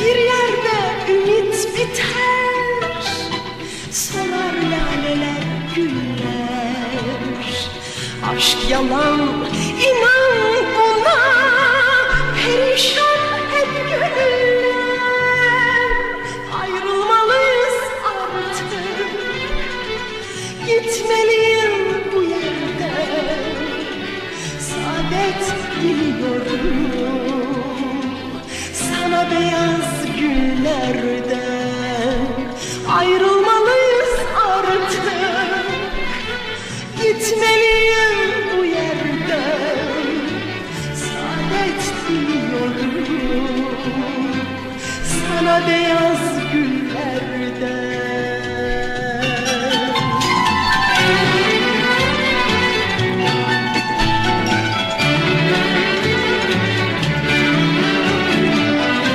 Bir yerde ümit biter Solar laleler güller. Aşk yalan inan buna Perişan hep gönüller. Ayrılmalıyız artık Gitmeliyim bu yerden Saadet diliyorum beyaz günlerden Ayrılmalıyız artık. Gitmeliyim bu yerden Saadet diliyorum. Sana beyaz